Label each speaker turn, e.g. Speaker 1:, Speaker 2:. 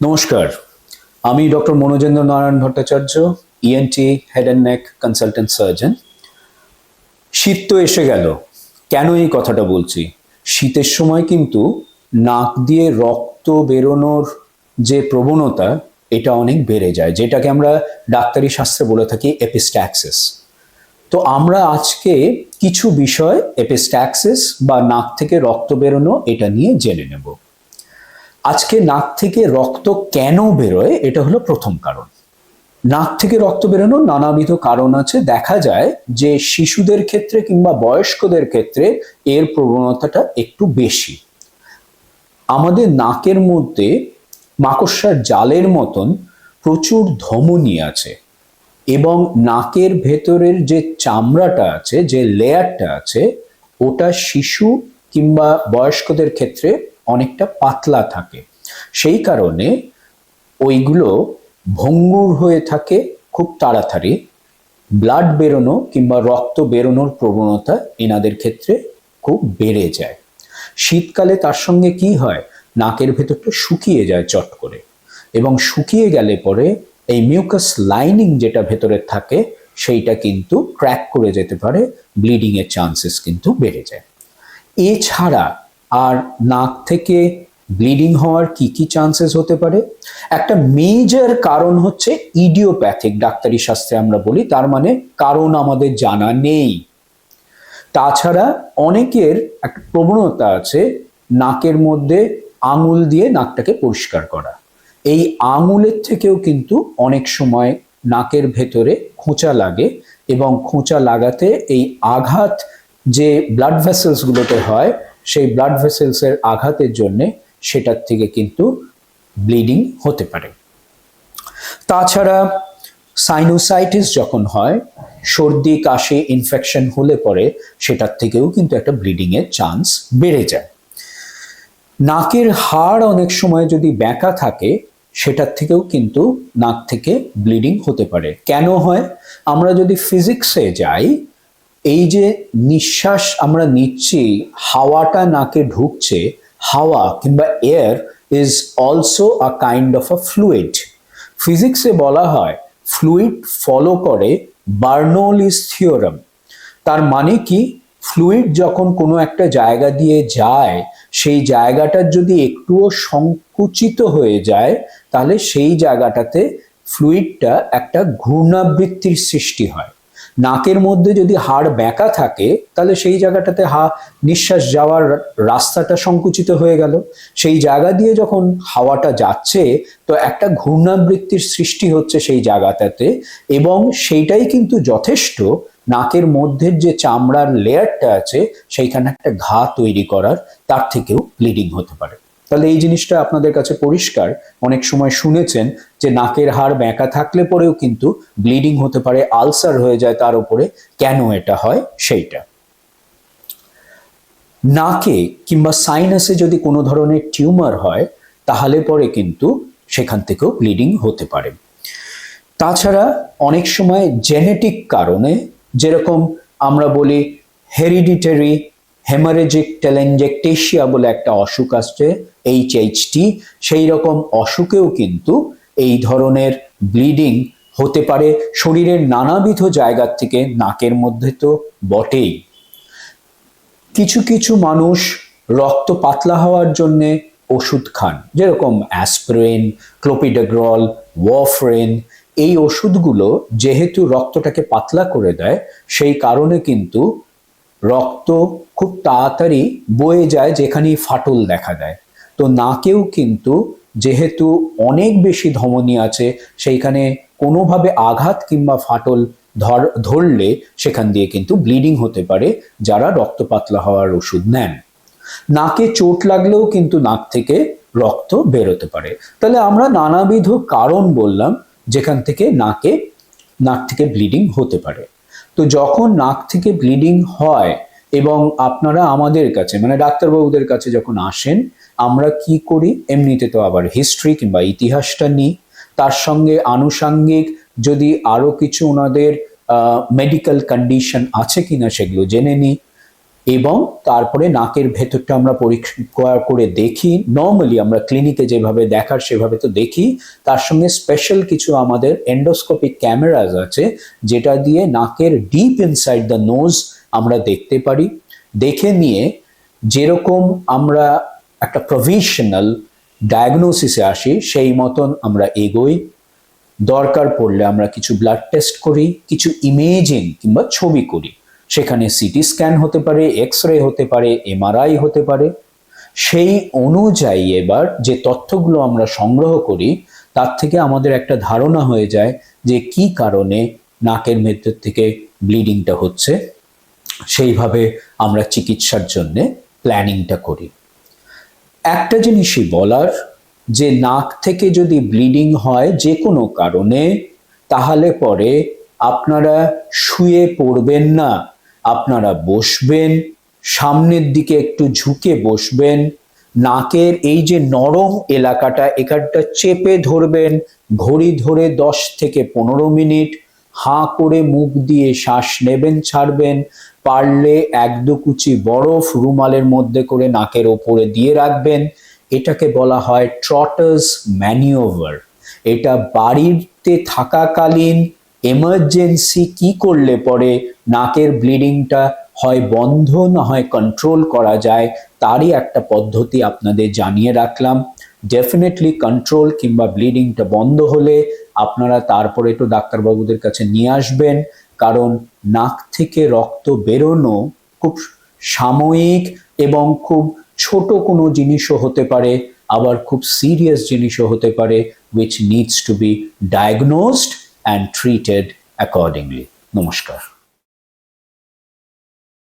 Speaker 1: নমস্কার। আমি doctor Manojendra Narayan Bhattacharya ENT head and neck consultant surgeon শীত তো এসে গেল, কেন এই কথাটা বলছি? শীতের সময় কিন্তু নাক দিয়ে রক্ত বেরোনোর যে প্রবণতা, এটা অনেক বেড়ে যায়, যেটাকে আমরা ডাক্তারি শাস্ত্রে বলে থাকি এপিস্ট্যাক্সিস তো আমরা আজকে কিছু বিষয় এপিস্ট্যাক্সিস বা নাক থেকে রক্ত বেরোনো, এটা নিয়ে জেনে নেব। আজকে নাক থেকে রক্ত কেন বেরোয়, এটা হলো প্রথম কারণ। নাক থেকে রক্ত বেরোনোর নানাবিধ কারণ আছে। দেখা যায় যে শিশুদের ক্ষেত্রে কিংবা বয়স্কদের ক্ষেত্রে এর প্রবণতাটা একটু বেশি। আমাদের নাকের মধ্যে মাকড়সার জালের মতন প্রচুর ধমনী আছে এবং নাকের ভেতরের যে চামড়াটা আছে, যে লেয়ারটা আছে, ওটা শিশু কিংবা বয়স্কদের ক্ষেত্রে অনেকটা পাতলা থাকে। সেই কারণে ওইগুলো ভঙ্গুর হয়ে থাকে খুব তাড়াতাড়ি। ব্লাড বেরোনো কিংবা রক্ত বেরোনোর প্রবণতা এনাদের ক্ষেত্রে খুব বেড়ে যায়। শীতকালে তার সঙ্গে কি হয়? নাকের ভেতরটা শুকিয়ে যায় চট করে। এবং শুকিয়ে গেলে পরে এই মিউকাস লাইনিং যেটা ভেতরে থাকে, সেইটা কিন্তু ক্র্যাক করে যেতে পারে ব্লিডিং এর চান্সেস কিন্তু বেড়ে যায়। এছাড়া আর নাক থেকে ব্লিডিং হওয়ার কি কি চান্সেস হতে পারে? একটা মেজর কারণ হচ্ছে ইডিওপ্যাথিক ডাক্তারি শাস্ত্রে আমরা বলি, তার মানে কারণ আমাদের জানা নেই। তাছাড়া অনেকের একটা প্রবণতা আছে নাকের মধ্যে আঙুল দিয়ে নাকটাকে পরিষ্কার করা। এই আঙুলের থেকেও কিন্তু অনেক সময় নাকের ভেতরে খোঁচা লাগে এবং খোঁচা লাগাতে এই আঘাত যে ব্লাড ভেসেলসগুলোতে হয় সেই ব্লাড ভেসেলসের আঘাতের জন্যে সেটার থেকে কিন্তু ব্লিডিং হতে পারে। তাছাড়া সাইনোসাইটিস যখন হয়, সর্দি, কাশি ইনফেকশন হলে পরে সেটার থেকেও কিন্তু একটা ব্লিডিং এর চান্স বেড়ে যায়। নাকের হাড় অনেক সময় যদি ব্যাকা থাকে, সেটার থেকেও কিন্তু নাক থেকে ব্লিডিং হতে পারে। কেন হয়? আমরা যদি ফিজিক্সে যাই এই যে নিঃশ্বাস আমরা নিচ্ছি, হাওয়াটা নাকে ঢুকছে, হাওয়া কিংবা air is also a kind of a fluid ফিজিক্সে বলা হয় ফ্লুইড ফলো করে বার্নোলিস থিওরাম তার মানে কি? ফ্লুইড যখন কোনো একটা জায়গা দিয়ে যায়, সেই জায়গাটার যদি একটুও সংকুচিত হয়ে যায়, তাহলে সেই জায়গাটাতে ফ্লুইডটা একটা ঘূর্ণাবৃত্তির সৃষ্টি হয়। নাকের মধ্যে যদি হাড় ব্যাকা থাকে, তাহলে সেই জায়গাটাতে হা নিঃশ্বাস যাওয়ার রাস্তাটা সংকুচিত হয়ে গেল। সেই জায়গা দিয়ে যখন হাওয়াটা যাচ্ছে, তো একটা ঘূর্ণাবৃত্তির সৃষ্টি হচ্ছে সেই জায়গাটাতে এবং সেইটাই কিন্তু যথেষ্ট। নাকের মধ্যের যে চামড়ার লেয়ারটা আছে, সেইখানে একটা ঘা তৈরি করার, তার থেকেও ব্লিডিং হতে পারে। তাহলে এই জিনিসটা আপনাদের কাছে পরিষ্কার। অনেক সময় শুনেছেন যে নাকের হাড় ব্যাঁকা থাকলে পরেও কিন্তু ব্লিডিং হতে পারে, আলসার হয়ে যায় তার উপরে। কেন এটা হয়? সেইটা। নাকে কিংবা সাইনাসে যদি কোনো ধরনের টিউমার হয়, তাহলে পরে কিন্তু সেখান থেকেও ব্লিডিং হতে পারে। তাছাড়া অনেক সময় জেনেটিক কারণে যেরকম আমরা বলি হেরিডিটারি হেমারেজিক টেলেঞ্জেকটেশিয়া বলে একটা অসুখ আসছে এইচ এইচটি সেই রকম অসুখেও কিন্তু এই ধরনের ব্লিডিং হতে পারে। শরীরের নানাবিধ জায়গার থেকে নাকের মধ্যে তো বটেই। কিছু কিছু মানুষ রক্ত পাতলা হওয়ার জন্য ওষুধ খান, যেরকম অ্যাসপ্রেন ক্লোপিডাগ্রল ওয়াফরেন এই ওষুধগুলো যেহেতু রক্তটাকে পাতলা করে দেয়, সেই কারণে কিন্তু রক্ত খুব তাড়াতাড়ি বয়ে যায় যেখানেই ফাটল দেখা দেয়। তো নাকেও কিন্তু যেহেতু অনেক বেশি ধমনী আছে, সেইখানে কোনোভাবে আঘাত কিংবা ফাটল ধর, ধরলে সেখান দিয়ে কিন্তু ব্লিডিং হতে পারে যারা রক্ত পাতলা হওয়ার ওষুধ নেন। নাকে চোট লাগলেও কিন্তু নাক থেকে রক্ত বেরোতে পারে। তাহলে আমরা নানাবিধ কারণ বললাম যেখান থেকে নাকে, নাক থেকে ব্লিডিং হতে পারে। তো যখন নাক থেকে ব্লিডিং হয় এবং আপনারা আমাদের কাছে মানে ডাক্তারবাবুদের কাছে যখন আসেন, আমরা কি করি? এমনিতে তো আবার হিস্ট্রি কিংবা ইতিহাসটা নিই। তার সঙ্গে আনুষাঙ্গিক যদি আরও কিছু ওনাদের মেডিকেল কন্ডিশন আছে কিনা সেগুলো জেনে নিই। এবং তারপরে নাকের ভেতরটা আমরা পরীক্ষা করে দেখি। নর্মালি আমরা ক্লিনিকে যেভাবে দেখার সেভাবে তো দেখি। তার সঙ্গে স্পেশাল কিছু আমাদের এন্ডোস্কোপিক ক্যামেরাজ আছে, যেটা দিয়ে নাকের ডিপ ইনসাইড দ্য নোজ আমরা দেখতে পারি। দেখে নিয়ে যেরকম আমরা একটা প্রভিশনাল ডায়াগনোসিসে আসি, সেই মতন আমরা এগোই। দরকার পড়লে আমরা কিছু ব্লাড টেস্ট করি, কিছু ইমেজিং কিংবা ছবি করি। সেখানে সিটি স্ক্যান হতে পারে এক্স রে হতে পারে, এমআরআই হতে পারে। সেই অনুযায়ী এবার যে তথ্যগুলো আমরা সংগ্রহ করি, তার থেকে আমাদের একটা ধারণা হয়ে যায় যে কি কারণে নাকের ভেতর থেকে ব্লিডিংটা হচ্ছে। সেইভাবে আমরা চিকিৎসার জন্যে প্ল্যানিংটা করি। একটা জিনিসই বলার যে নাক থেকে যদি ব্লিডিং হয় যে কোনো কারণে, তাহলে পরে আপনারা শুয়ে পড়বেন না। আপনারা বসবেন, সামনের দিকে একটু ঝুঁকে বসবেন, নাকের এই যে নরম এলাকাটা, এখানটা চেপে ধরবেন, ঘড়ি ধরে দশ থেকে পনেরো মিনিট, হাঁ করে মুখ দিয়ে শ্বাস নেবেন, ছাড়বেন, পারলে এক দু কুচি বরফ রুমালের মধ্যে করে নাকের ওপরে দিয়ে রাখবেন, এটাকে বলা হয় ট্রটার্স ম্যানিওভার। এটা বাড়িতে থাকাকালীন এমার্জেন্সি কি করলে পরে নাকের ব্লিডিংটা হয় বন্ধ না হয় কন্ট্রোল করা যায়, তারই একটা পদ্ধতি আপনাদের জানিয়ে রাখলাম। ডেফিনেটলি কন্ট্রোল কিংবা ব্লিডিংটা বন্ধ হলে আপনারা তারপরে একটু ডাক্তারবাবুদের কাছে নিয়ে আসবেন, কারণ নাক থেকে রক্ত বেরোনো খুব সাময়িক এবং খুব ছোট কোনো জিনিসও হতে পারে, আবার খুব সিরিয়াস জিনিসও হতে পারে which needs to be diagnosed and treated accordingly নমস্কার